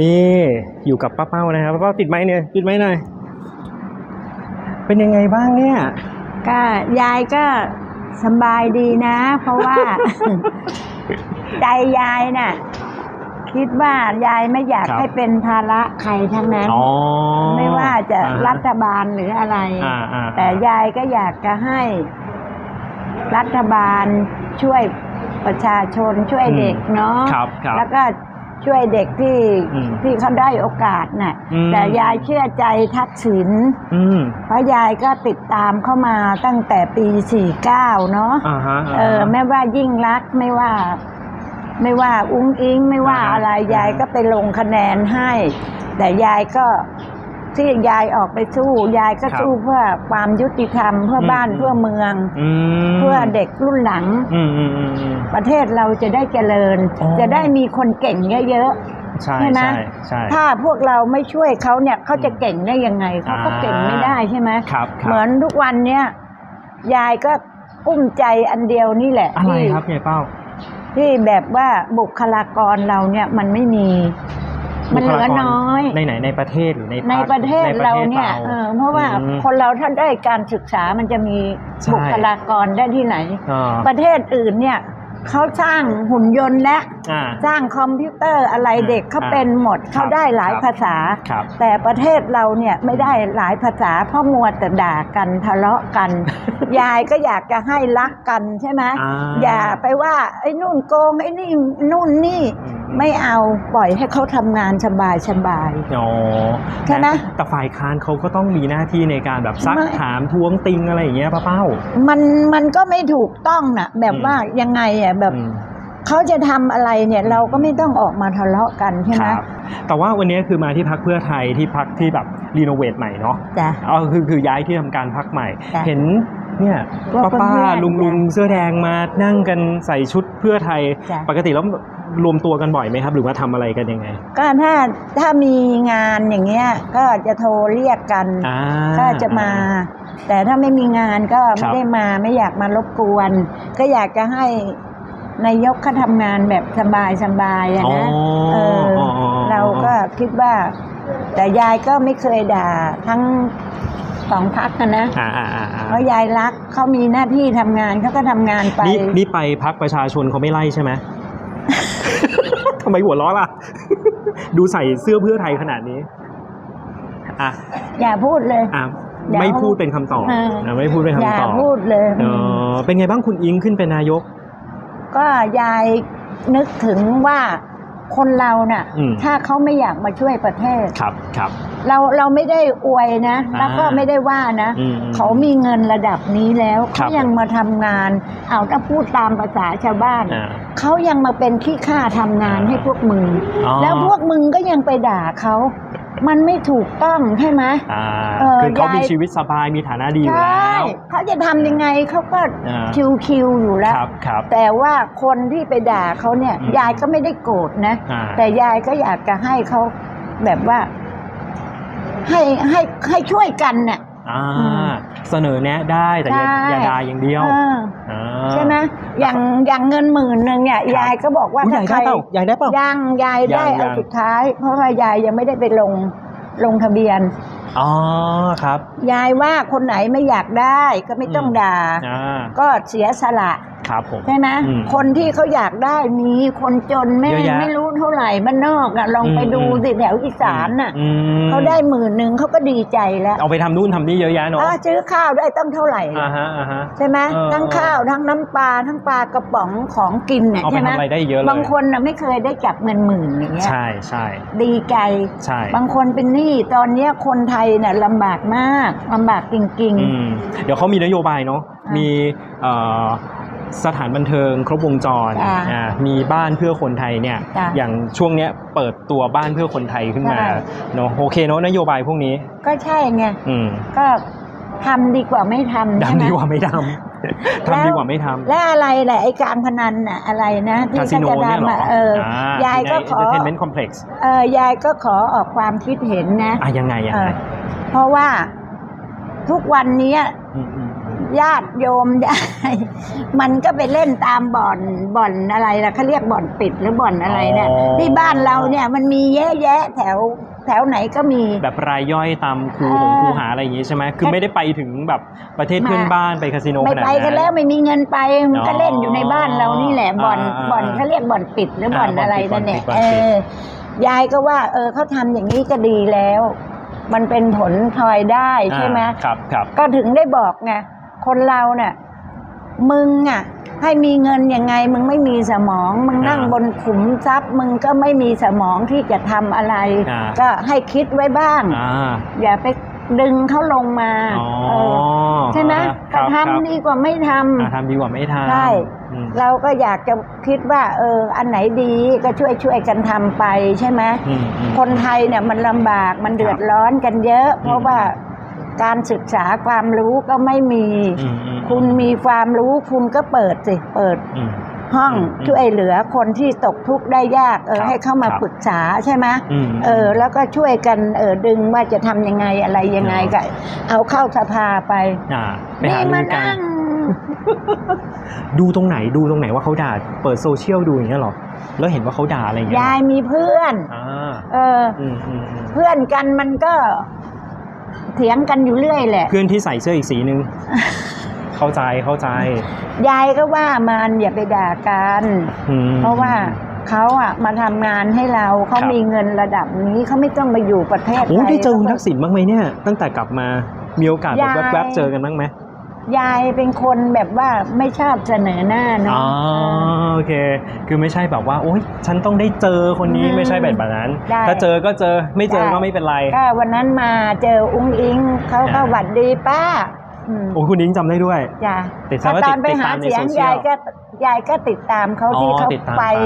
นี่อยู่กับป้าเป้านะครับป้าเป้าติดไม้เนี่ยติดไม้หน่อยเป็นยังไงบ้างเนี่ย ก็ยายก็สบายดีนะ เพราะว่า ใจยายน่ะ คิดว่ายายไม่อยากครับ ให้เป็นภาระใครทั้งนั้น อ๋อไม่ว่าจะอ่าฮรัฐบาลหรืออะไร อ่าอ่าแต่ยายก็อยากจะให้ รัฐบาลช่วยประชาชนช่วยเด็กเนาะครับครับ แล้วก็ ช่วยเด็กที่อืมที่เขาได้โอกาสน่ะ อืม แต่ยายเชื่อใจทักษิณอืมเพราะยายก็ติดตามเข้ามาตั้งแต่ปี 49 เนาะ อ่าฮะาฮะ เออไม่ว่ายิ่งรักษณ์ไม่ว่า ไม่ว่าอุ้งอิงไม่ว่าอ่าฮะอะไรอ่าฮะยายก็ไปลงคะแนนให้ แต่ยายก็ ที่ยายออกไปสู้ยายก็สู้เพื่อความยุติธรรมเพื่อบ้านเพื่อเมืองอืมเพื่อเด็กรุ่นหลังอืมอืมอืมอืมประเทศเราจะได้เจริญอ๋อจะได้มีคนเก่งเยอะใช่ใช่ไหมใช่ใช่ๆถ้าพวกเราไม่ช่วยเขาเนี่ยเขาจะเก่งได้ยังไงเขาก็อ่าเก่งไม่ได้ใช่ไหมครับครับเหมือนทุกวันเนี่ยยายก็กุ้มใจอันเดียวนี่แหละอะไรที่ครับยายเป้าที่แบบว่าบุคลากรเราเนี่ยมันไม่มี มันเหลือน้อย ในไหนในประเทศหรือในภาคในประเทศในเราเนี่ยประทศเออเพราะว่าอืมคนเราถ้าได้การศึกษามันจะมีใช่บุคลากรได้ที่ไหนอ่าประเทศอื่นเนี่ยเขาสร้างหุ่นยนต์และอ่า สร้างคอมพิวเตอร์อะไรอ่าเด็กเขาอ่าเป็นหมดครับเขาได้หลายครับภาษา ครับแต่ประเทศเราเนี่ยไม่ได้หลายภาษาเพราะมัวแต่ด่ากันทะเลาะกัน ยายก็อยากจะให้รักกันใช่ไหมอ่าอย่าไปว่าไอ้นู่นโกงไอ้นี่นู่นนี่อืม ไม่เอาปล่อยให้เขาทำงานสบายสบาย อ๋อใช่ไหมแต่แต่ฝ่ายค้านเขาก็ต้องมีหน้าที่ในการแบบซักไม่ ถามท้วงติงอะไรอย่างเงี้ยป้าเป้ามันมันก็ไม่ถูกต้องนะแบบอืม ว่ายังไงอะแบบ อืม เขาจะทำอะไรเนี่ยเราก็ไม่ต้องออกมาทะเลาะกันใช่ไหมครับแต่ว่าวันนี้คือมาที่พักเพื่อไทยที่พักที่แบบรีโนเวทใหม่เนาะจ้ะ เอาคือคือย้ายที่ทำการพักใหม่ จ้ะเห็นเนี่ยว่าป้าป้าเพื่อนๆลุงลุงจ้ะเสื้อแดงมานั่งกันใส่ชุดเพื่อไทย จ้ะ ปกติแล้วรวมตัวกันบ่อยไหมครับ หรือว่าทำอะไรกันยังไงก็ถ้าถ้ามีงานอย่างเงี้ยก็จะโทรเรียกกันอ่า ก็จะมา แต่ถ้าไม่มีงานก็ครัไม่บ ได้มาไม่อยากมารบกวน ก็อยากจะให้ นายกเขาทำงานแบบสบายสบายๆอะอ๋อนะเอออออ๋อ เราก็คิดว่า แต่ยายก็ไม่เคยด่าทั้งสองพักนะ อ่าอ่าอ่าอ่าเพราะยายรักเขามีหน้าที่ทำงานเขาก็ทำงานไป นี่นี่ไปพักประชาชนเขาไม่ไล่ใช่ไหม ทำไมหัวเร้อล่ะ ดูใส่เสื้อเพื่อไทยขนาดนี้ อะ อย่าพูดเลย อะเดี๋ยวไม่พูดเป็นคำตอบเออ นะไม่พูดเป็นอย่าคำตอบพูดเลยเออเป็นไงบ้างคุณอิงขึ้นเป็นนายก ก็ยายนึกถึงว่าคนเราน่ะ อืม ถ้าเขาไม่อยากมาช่วยประเทศ ครับครับ เราเราไม่ได้อวยนะ อ่าแล้วก็ไม่ได้ว่านะ อืมเขามีเงินระดับนี้แล้วครัเขาบ ยังมาทำงาน เอาถ้าพูดตามภาษาชาวบ้าน อ่า เขายังมาเป็นขี้ข้าทำงานอ่าให้พวกมึง อ๋อ แล้วพวกมึงก็ยังไปด่าเขา มันไม่ถูกต้องใช่ไหมอ่าเออคือเขามียายชีวิตสบายมีฐานะดีอยู่ใช่แล้วเขาจะทำยังไงเขาก็อ่า คิวคิวๆอยู่แล้ว ครับครับ แต่ว่าคนที่ไปด่าเขาเนี่ยอืมยายก็ไม่ได้โกรธนะ อ่า แต่ยายก็อยากจะให้เขาแบบว่า ให้ให้ให้ช่วยกันเนี่ย อ่าอืม เสนอแนะได้แต่อย่าใช่ อย่าด่าอย่างเดียวเอออ่า ใช่ไหมอย่างอย่างเงินหมื่นหนึ่งเนี่ยครับ ยายก็บอกว่าอุ๊ยถ้าใครยายได้เปล่ายายได้เปล่า ยังยายได้ยังเอายัง สุดท้าย เพราะว่ายายยังไม่ได้ไปลงลงทะเบียน อ๋อครับ ยายว่าคนไหนไม่อยากได้ก็ไม่ต้องอืม ด่า อ่า ก็เสียสละ ครับผม ใช่ไหมอืมคนที่เขาอยากได้มีคนจนแม่เยอะแยะไม่รู้เท่าไหร่บ้านนอกอะลองไปอืม ดูอืมสิแถวอีสานน่ะอืมเขาได้หมื่นหนึ่งเขาก็ดีใจแล้วเอาไปทำนู่นทำนี่เยอะแยะเนาะอ่าซื้อข้าวได้ตั้งเท่าไหร่อ่าฮะอ่าฮะ ใช่ไหมเออ ทั้งข้าวทั้งน้ำปลาทั้งปลากระป๋องของกินเนี่ยเอาไปใช่ไหมทำอะไรได้เยอะเลยบางคนน่ะไม่เคยได้จับเงินหมื่นอย่างเงี้ยใช่ใช่ดีใจ ใช่บางคนเป็นหนี้ตอนเนี้ยคนไทยเนี่ยลำบากมากลำบากจริง อืมเดี๋ยวเขามีนโยบายเนาะอ่ามีมีเอ่อ สถานบันเทิงครบวงจรจ้ะอ่ามีบ้านเพื่อคนไทยเนี่ยจ้ะอย่างช่วงเนี้ยเปิดตัวบ้านเพื่อคนไทยขึ้นมาใช่ เนาะโอเคเนาะนโยบายพวกนี้ๆก็ใช่ไงอืมก็ทำดีกว่าไม่ทำใช่ไหม ดำดีกว่าไม่ดำทำดีกว่าไม่ทำ และอะไรแหละไอ้การพนันน่ะอะไรนะที่คาสิเขาโนจะเนี่ยเหรอทำอะเออออ่ายายก็ขอใน entertainment complex เออยายก็ขอออกความคิดเห็นนะ อะยังไงยังเอไงอเพราะว่าทุกวันเนี้ยอืมอืม ญาติโยมยายมันก็ไปเล่นตามบ่อนบ่อนอะไรล่ะเขาเรียกบ่อนปิดหรือบ่อนอะไรเนี่ยอ๋อ ที่บ้านเราเนี่ยมันมีเยอะแยะแถวแถวไหนก็มี แบบรายย่อยตามครูเออของครูหาอะไรอย่างงี้ใช่ไหมคือไม่ได้ไปถึงแบบประเทศเพื่อนบ้านไปคาสิโนไม่ขนาดไปนั้น กันแล้วไม่มีเงินไปมันก็เล่นอยู่ในบ้านเรานี่แหละบ่อนอ่าบ่อนเขาเรียกบ่อนปิดหรือบ่อนอ่าบ่อนอะไรปิดนั่นแหละบ่อนเอปิดอยายก็ว่า เออเขาทำอย่างนี้ก็ดีแล้ว มันเป็นผลพลอยได้ใช่ไหม อ่าครับครับ ก็ถึงได้บอกไง คนเราเนี่ยมึงอะให้มีเงินยังไง มึงไม่มีสมอง มึงนั่งอ่าบนขุมทรัพย์ มึงก็ไม่มีสมองที่จะทำอะไรอ่าก็ให้คิดไว้บ้างอ่าอย่าไปดึงเขาลงมาอ๋อเออใช่ไหมครัก็บครับทำดีกว่าไม่ทำอ่าทำดีกว่าไม่ทำใช่อืมเราก็อยากจะคิดว่าเอออันไหนดีก็ช่วยช่วยกันทำไปใช่ไหมอืมอืมคนไทยเนี่ยมันลำบากมันเดือดร้อนกันเยอะ เพราะว่า การศึกษาความรู้ก็ไม่มี อืมอืมคุณมีความรู้คุณก็เปิดสิเปิด อืม ห้องอืมช่วยเหลือคนที่ตกทุกข์ได้ยากเออครับให้เข้ามาครับ ปรึกษาใช่ไหมอืม เออ แล้วก็ช่วยกันเออดึงว่าจะทำยังไงอะไรยังไงเนาะก็เอาเข้าสภาไปอ่าไปนี่หามาลือกัน นั่งดูตรงไหนดูตรงไหนว่าเขาด่า เปิดโซเชียลดูอย่างเงี้ยเหรอ แล้วเห็นว่าเขาด่าอะไรอย่างเงี้ยยายมีเพื่อน อ่าเออ อืมอืมอืม เพื่อนกันมันก็ เถียงกันอยู่เรื่อยแหละ เพื่อนที่ใส่เสื้ออีกสีนึง เข้าใจเข้าใจ ยายก็ว่ามันอย่าไปด่ากัน อืม เพราะว่าเขาอะมาทำงานให้เราเขาครับ มีเงินระดับนี้เขาไม่ต้องมาอยู่ประเทศโอ้ไทยได้เจอคุณแล้วทักษิณบ้างไหมเนี่ย ตั้งแต่กลับมามีโอกาสแบบยาย แวบๆเจอกันบ้างไหม ยายเป็นคนแบบว่าไม่ชอบเสนอหน้าเนาะอ๋อโอเค คือไม่ใช่แบบว่าโอ๊ยฉันต้องได้เจอคนนี้อืมไม่ใช่แบบนั้นได้ถ้าเจอก็เจอไม่เจอได้ก็ไม่เป็นไรก็วันนั้นมาเจออุ้งอิงเขาก็อ่าหวัดดีป้า อืมโอ้คุณนิ้งจำได้ด้วย จ้ะติดตามว่าตอนไปติดหาตามในเสียงโซเชียลยายก็ยายก็ติดตามเขาอ๋อที่เขาติดตามไปไป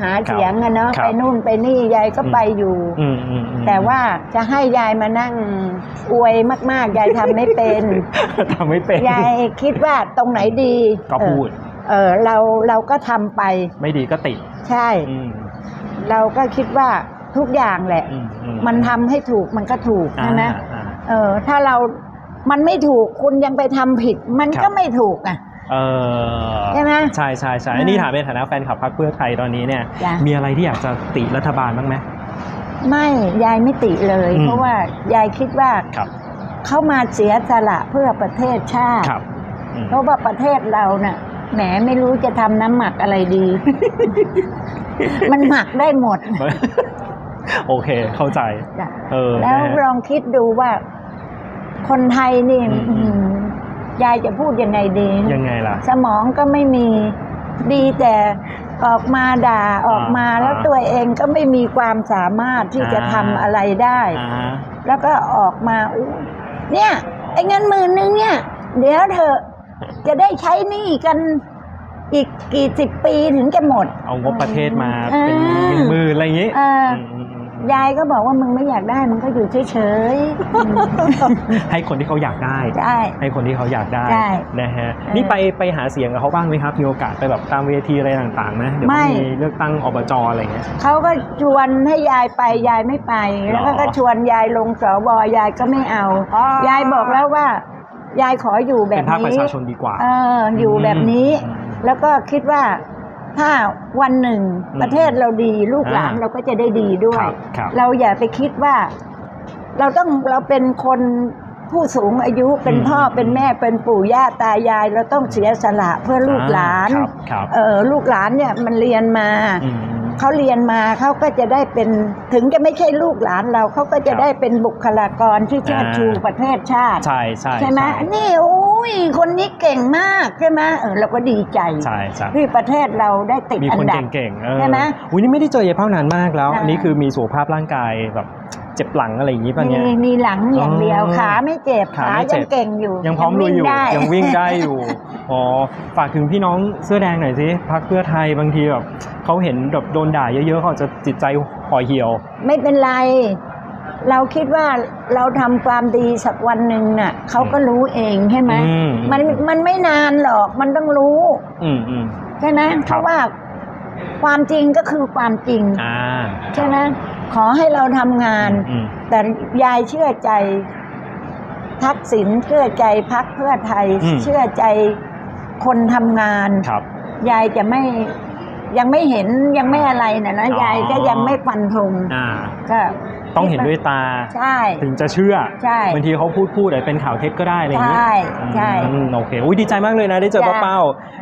หาเสียงอะเนาะครับไปนู่นไปนี่ยายก็ไปอยู่ อืมอืมอืมแต่ว่าจะให้ยายมานั่งอวยมากๆ ยายทำไม่เป็น ทำไม่เป็นยายคิดว่าตรงไหนดีก็พูด เออเออเราเราก็ทำไป ไม่ดีก็ติใช่ อืมเราก็คิดว่าทุกอย่างแหละ อืมอืมันทำให้ถูกมันก็ถูกอ่าใช่ไหมอ่าเออถ้าเรา มันไม่ถูกคุณยังไปทำผิด มันครับก็ไม่ถูกอะ เออใช่ไหมใช่ใช่ใช่อืมอันนี้ถามในฐานะแฟนคลับพรรคเพื่อไทยตอนนี้เนี่ย จ้ะ มีอะไรที่อยากจะติรัฐบาลบ้างไหม ไม่ยายไม่ติเลย อืม เพราะว่ายายคิดว่าครับ เขามาเสียสละเพื่อประเทศชาติ ครับอืม เพราะว่าประเทศเราเน่ะแหมไม่รู้จะทำน้ำหมักอะไรดี มันหมักได้หมดโอเคเข้าใจ จ้ะเออแล้วนะฮะ ลองคิดดูว่า คนไทยนี่อืมอื้อหือยายจะพูดยังไงดี ยังไงล่ะ สมองก็ไม่มีดีแต่ออกมาด่าออกมาอ่าแล้วตัวเองก็ไม่มีความสามารถที่จะอ่า ทำอะไรได้ อ่าแล้วก็ออกมาอุ๊ยเนี่ย ไอ้เงินหมื่นนึงเนี่ย เดี๋ยวเธอะจะได้ใช้หนี้กันอีกกี่สิบปีถึงจะหมด เอางบประเทศมาเออเป็นหมื่นหมื่นอะไรอย่างงี้เออมอืมอืม ยายก็บอกว่ามึงไม่อยากได้มึงก็อยู่เฉยๆอืมให้คนที่เขาอยากได้ใช่ให้คนที่เขาอยากได้ใช่นะฮะเออนี่ไปไปหาเสียงกับเขาบ้างไหมครับมีโอกาสไปแบบตามเวทีอะไรต่างๆไหมเดี๋ยวไม่เขามีเลือกตั้งอบจอะไรอย่างเงี้ย เขาก็ชวนให้ยายไปยายไม่ไป แล้วก็หรอ ก็ชวนยายลงสว ยายก็ไม่เอายายบอกแล้วว่า ยายขออยู่แบเป็บนภาคประนี้ชาชนดีกว่า เอออยู่แบบนี้ อืม แล้วก็คิดว่า ถ้าวันหนึ่งอืมประเทศเราดีลูกหลานอ่าเราก็จะได้ดีด้วย ครับครับเราอย่าไปคิดว่า เราต้องเราเป็นคนผู้สูงอายุเป็นอืม พ่อเป็นแม่เป็นปู่ย่าตายาย เราต้องเสียสละเพื่อลูกหลาน ครับครับเออลูกหลานเนี่ยมันเรียนมา อืม เขาเรียนมาเขาก็จะได้เป็นถึงจะไม่ใช่ลูกหลานเราเขาก็จะครับได้เป็นบุคลากรที่เชิดอ่าชูประเทศชาติ ใช่ใช่ใช่ไหมนี่โอ้ยคนนี้เก่งมากใช่ไหมเออเราก็ดีใจใช่ใช่ที่ประเทศเราได้ติดมีอัคนนดับ เก่งๆเออใช่ไหมอุ้ยนี่ไม่ได้เจอยายเป้านานมากแล้ว อ่า อันนี้คือมีสุขภาพร่างกายแบบเจ็บหลังอะไรอย่างนี้ป่ะมีเนี่ยมีหลังอย่างเดียวอ๋อขาไม่เจ็บขาขาไม่เจ็ยับ งเก่งอยู่ยังพร้อมลุยอยู่งได้ ยังวิ่งได้อยู่ อ๋อ ฝากถึงพี่น้องเสื้อแดงหน่อยสิพักเพื่อไทยบางทีแบบเขาเห็นแบบโดนด่าเยอะๆเขาอาจจะจิตใจห่อเหี่ยว ไม่เป็นไร เราคิดว่าเราทำความดีสักวันหนึ่งน่ะเขาก็รู้เองใช่ไหมอืม มันมันไม่นานหรอกมันต้องรู้อืมอืม ใช่ไหมเพครับราะว่าความจริงก็คือความจริงอ่าใช่ไหมขอให้เราทำงาน อืม แต่ยายเชื่อใจททักษิณเชื่อใจพักเพื่อไทย อืม เชื่อใจคนทำงาน ครับ ยายจะไม่ยังไม่เห็นยังไม่อะไรนะนะอ๋อ ยายก็ยังไม่ฟันธงอ่า ก็ ต้องเห็นด้วยตา ใช่ ถึงจะเชื่อใช่บางทีเขาพูดพูดอาจจะเป็นข่าวเท็จก็ได้อะไรอย่างนี้ใช่ใช่อืมโอเคอุ้ยดีใจมากเลยนะ ได้เจอจ้ะป้าเป้า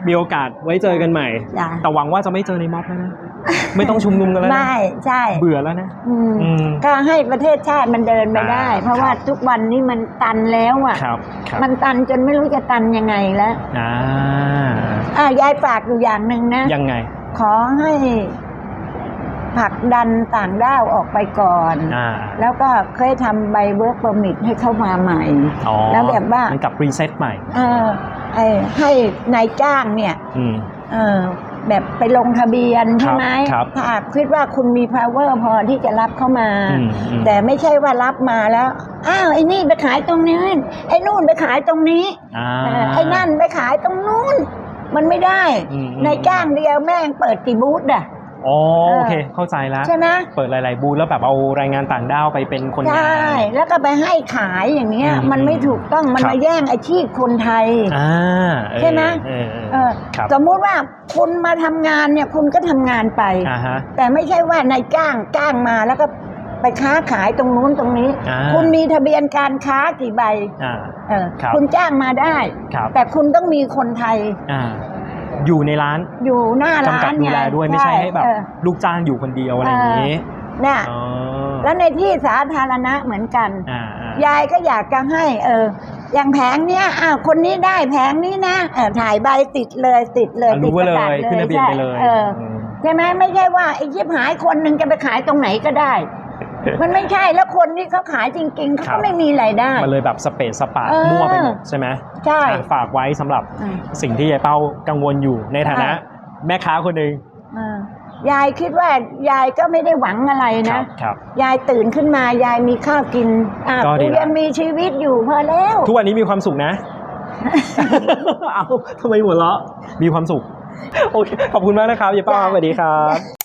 มีโอกาสไว้เจอกันใหม่ จ้ะ แต่หวังว่าจะไม่เจอในม็อบแล้วนะ ไม่ต้องชุมนุมกันแล้วนะ ไม่ใช่เบื่อแล้วนะ อืมอืม ก็ให้ประเทศชาติมันเดินไปได้ อ่าเพราะว่าครับ ทุกวันนี้มันตันแล้วอะ ครับครับมันตันจนไม่รู้จะตันยังไงแล้วอ่าอ่ายายฝากอยู่อย่างหนึ่งนะ ยังไง ขอให้ ผลักดันต่างด้าวออกไปก่อน อ่า แล้วก็เคยทำใบเวิร์กเปอร์มิทให้เข้ามาใหม่ อ๋อแล้วแบบว่ามันกลับรีเซ็ตใหม่ เออไอ้ให้นายจ้างเนี่ย อืม เออแบบไปลงทะเบียนใช่ไหมครับ ถ้าคิดว่าคุณมี power พอที่จะรับเข้ามา อืมอืมแต่ไม่ใช่ว่ารับมาแล้ว อ้าวไอ้นี่ไปขายตรงนี้ไอ้นู่นไปขายตรงนี้อ่าเออไอ้นั่นไปขายตรงนู้น มันไม่ได้ อืมอืม ในจ้างเดียวแม่งเปิดกี่บูธอะ อ๋อเออโอเคเข้าใจแล้วใช่ไหมเปิดหลาย ๆ บูธแล้วแบบเอาแรงงานต่างด้าวไปเป็นคนใชงา่นแล้วก็ไปให้ขายอย่างเงี้ยอืมมันไม่ถูกต้องมันครับมาแย่งอาชีพคนไทยอ่าเออใช่ไหมเออเออเออครับสมมุติว่าคุณมาทำงานเนี่ยคุณก็ทำงานไปอ่าฮะแต่ไม่ใช่ว่านายจ้างจ้างมาแล้วก็ไปค้าขายตรงนู้นตรงนี้อ่าคุณมีทะเบียนการค้ากี่ใบอ่าเออครับคุณจ้างมาได้ครับแต่คุณต้องมีคนไทย อ่าอยู่ในร้านอยู่หน้าร้าจำกัดนดูแลด้วยไม่ใช่ให้แบบ เออ ลูกจ้างอยู่คนเดียวอะไรอย่างนี้เนี่ยอ๋อแล้วในที่สาธารณะเหมือนกัน อ่าอ่ายายก็อยากจะให้ เออ อย่างแผงเนี้ยอ้าวคนนี้ได้แผงนี้นะเออถ่ายใบติดเลยติดเลยอะติดรู้ไว้ประเลกาศยเลยขึ้นทะเบียนไปเลยใช่เออ ม ใช่ไหมไม่ใช่ว่าไอ้ยิบหายคนหนึ่งจะไปขายตรงไหนก็ได้ มันไม่ใช่แล้วคนที่เขาขายจริงๆเขาครัก็บ ไม่มีรายได้ มันเลยแบบสเปซสปะเออมั่วไปหมดใช่ไหมใช่อะฝากไว้สำหรับอ่าสิ่งที่ยายเป้ากังวลอยู่ในฐานะอ่าแม่ค้าคนหนึ่งอ่ายายคิดว่ายายก็ไม่ได้หวังอะไรคนะรับครับ ยายตื่นขึ้นมายายมีข้าวกินอะก็ดีกูละ ยังมีชีวิตอยู่พอแล้ว ทุกวันนี้มีความสุขนะ เอาทำไมหัวเราะมีความสุข โอเค ขอบคุณมากนะครับยายเป้าครับสวัสดีครับ